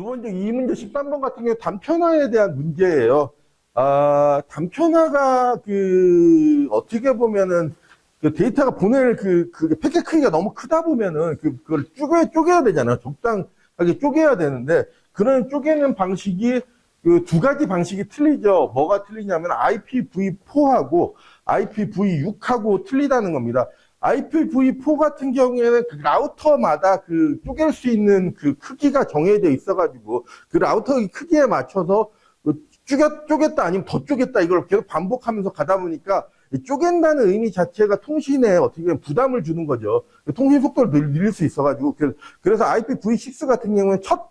두 번째, 이 문제 13번 같은 경우 단편화에 대한 문제예요. 아, 단편화가 그, 어떻게 보면은, 그 데이터가 보낼 그, 그 패킷 크기가 너무 크다 보면은, 그, 그걸 쪼개, 쪼개야 되잖아요. 적당하게 쪼개야 되는데, 그런 쪼개는 방식이 그 두 가지 방식이 틀리죠. 뭐가 틀리냐면 IPv4하고 IPv6하고 틀리다는 겁니다. IPv4 같은 경우에는 그 라우터마다 그 쪼갤 수 있는 그 크기가 정해져 있어가지고 그 라우터 크기에 맞춰서 그 쪼개, 쪼갰다 아니면 더 쪼갰다 이걸 계속 반복하면서 가다 보니까 이 쪼갠다는 의미 자체가 통신에 어떻게 보면 부담을 주는 거죠. 통신 속도를 늘- 늘릴 수 있어가지고 그래서- 그래서 IPv6 같은 경우는 첫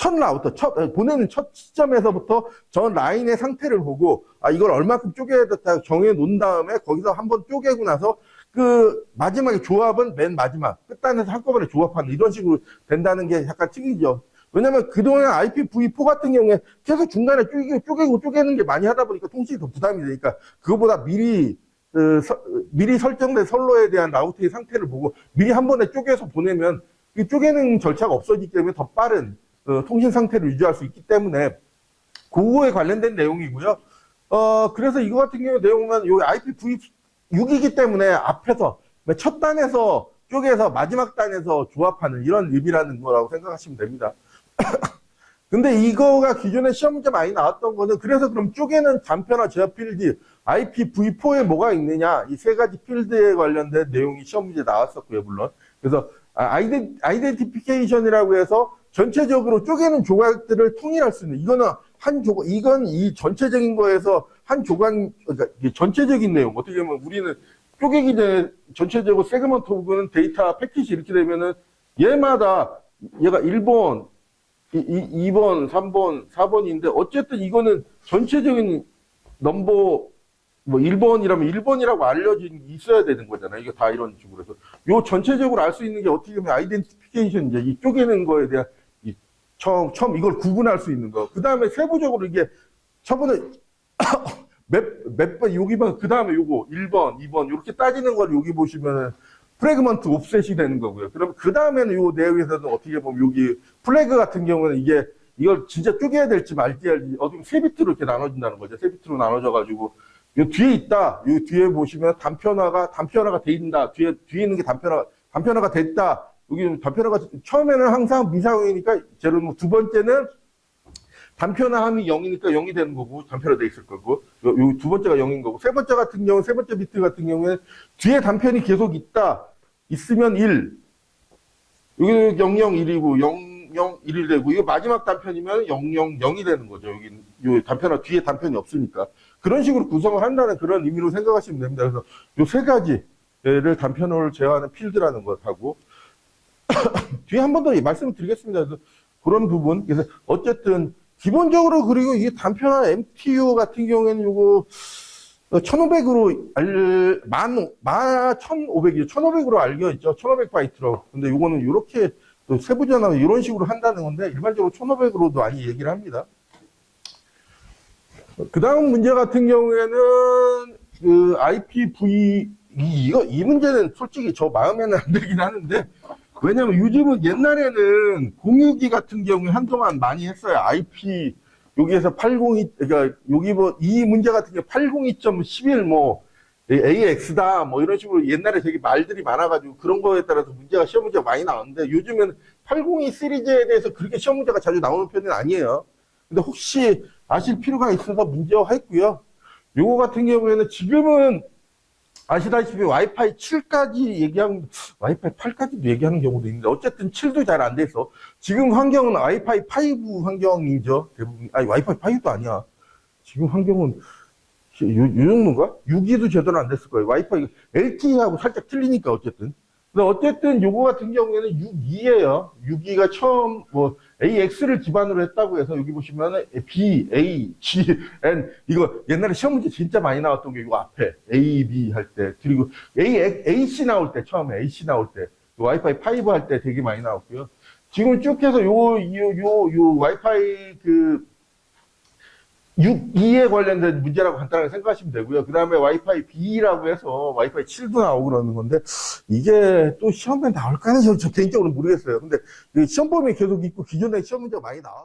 첫 라우터, 첫, 보내는 첫 시점에서부터 전 라인의 상태를 보고, 아, 이걸 얼마큼 쪼개야겠다 정해 놓은 다음에 거기서 한번 쪼개고 나서 그 마지막에 조합은 맨 마지막, 끝단에서 한꺼번에 조합하는 이런 식으로 된다는 게 약간 특이죠. 왜냐면 그동안 IPv4 같은 경우에 계속 중간에 쪼개고 쪼개고 쪼개는 게 많이 하다 보니까 통신이 더 부담이 되니까 그거보다 미리 그 서- 미리 설정된 선로에 대한 라우터의 상태를 보고 미리 한 번에 쪼개서 보내면 이 쪼개는 절차가 없어지기 때문에 더 빠른 어, 통신 상태를 유지할 수 있기 때문에 그거에 관련된 내용이고요. 어, 그래서 이거 같은 경우 내용은 요 IPv6이기 때문에 앞에서 첫 단에서 쪼개서 마지막 단에서 조합하는 이런 의미라는 거라고 생각하시면 됩니다. 근데 이거가 기존에 시험 문제 많이 나왔던 거는 그래서 그럼 쪼개는 단편화 제어 필드 IPv4에 뭐가 있느냐 이 세 가지 필드에 관련된 내용이 시험 문제 나왔었고요 물론 그래서 아, 아이덴, 아이덴티피케이션이라고 해서 전체적으로 쪼개는 조각들을 통일할 수 있는 이거는 한 조각 이건 이 전체적인 거에서 한 조각 그러니까 전체적인 내용 어떻게 보면 우리는 쪼개기 전에 전체적으로 세그먼트 혹은 데이터 패키지 이렇게 되면은 얘마다 얘가 1번 이, 이, 2번, 3번, 4번인데 어쨌든 이거는 전체적인 넘버 뭐 1번이라면 1번이라고 알려진 게 있어야 되는 거잖아요. 이게 다 이런 식으로 해서 요 전체적으로 알 수 있는 게 어떻게 보면 아이덴티피케이션 이제 이 쪼개는 거에 대한 이 처음 처음 이걸 구분할 수 있는 거. 그다음에 세부적으로 이게 저번에 몇 몇 번 여기만 그다음에 요거 1번, 2번 이렇게 따지는 걸 여기 보시면은 프레그먼트 옵셋이 되는 거고요. 그럼 그 다음에는 요 내용에서는 어떻게 보면 여기 플래그 같은 경우는 이게 이걸 진짜 쪼개야 될지 말지 할지 어떻게 세 비트로 이렇게 나눠진다는 거죠. 세 비트로 나눠져 가지고 요 뒤에 있다. 요 뒤에 보시면 단편화가 단편화가 돼 있다. 뒤에 뒤에 있는 게 단편화 단편화가 됐다. 여기 단편화가 처음에는 항상 미사용이니까 제로 뭐두 번째는 단편화함이 0이니까 0이 되는 거고 단편화 돼 있을 거고. 요두 번째가 0인 거고. 세 번째 같은 경우 세 번째 비트 같은 경우에 뒤에 단편이 계속 있다. 있으면 1 여기 001이고 001이 되고 이거 마지막 단편이면 000이 되는 거죠. 여기 요 단편화 뒤에 단편이 없으니까. 그런 식으로 구성을 한다는 그런 의미로 생각하시면 됩니다. 그래서 요 세 가지를 단편화를 제어하는 필드라는 것하고 뒤에 한 번 더 말씀을 드리겠습니다. 그래서 그런 부분. 그래서 어쨌든 기본적으로 그리고 이게 단편화 MTU 같은 경우에는 요거 1500으로 알, 만, 만, 1500이죠. 1500으로 알려 있죠. 1500바이트로. 근데 요거는 요렇게 또 세부 전화 이런 식으로 한다는 건데 일반적으로 1500으로도 많이 얘기를 합니다. 그 다음 문제 같은 경우에는 그 IPv, 이, 이거, 이 문제는 솔직히 저 마음에는 안 들긴 하는데 왜냐면 요즘은 옛날에는 공유기 같은 경우에 한동안 많이 했어요. IP, 여기에서 802, 그러니까 여기 뭐, 이 문제 같은 경우 802.11 뭐, AX다, 뭐 이런 식으로 옛날에 되게 말들이 많아가지고 그런 거에 따라서 문제가 시험 문제가 많이 나오는데 요즘에는 802 시리즈에 대해서 그렇게 시험 문제가 자주 나오는 편은 아니에요. 근데 혹시 아실 필요가 있어서 문제화 했고요. 요거 같은 경우에는 지금은 아시다시피 와이파이 7까지 얘기하는, 와이파이 8까지도 얘기하는 경우도 있는데, 어쨌든 7도 잘 안 돼서, 지금 환경은 와이파이 5 환경이죠. 대부분, 아니, 와이파이 5도 아니야. 지금 환경은, 요, 요 정도인가? 6기도 제대로 안 됐을 거예요. 와이파이, LTE하고 살짝 틀리니까, 어쨌든. 근데 어쨌든 요거 같은 경우에는 6.2예요. 6.2가 처음 뭐 AX를 기반으로 했다고 해서 여기 보시면은 B, A, G, N 이거 옛날에 시험 문제 진짜 많이 나왔던 게 이거 앞에 A, B 할 때 그리고 A, AC 나올 때 처음에 AC 나올 때 와이파이 5 할 때 되게 많이 나왔고요. 지금 쭉 해서 요, 요, 요, 요 와이파이 그 6.2에 관련된 문제라고 간단하게 생각하시면 되고요. 그 다음에 와이파이 B라고 해서 와이파이 7도 나오고 그러는 건데, 이게 또 시험에 나올까는 저, 저 개인적으로 모르겠어요. 근데 이 시험 범위 계속 있고 기존에 시험 문제가 많이 나와.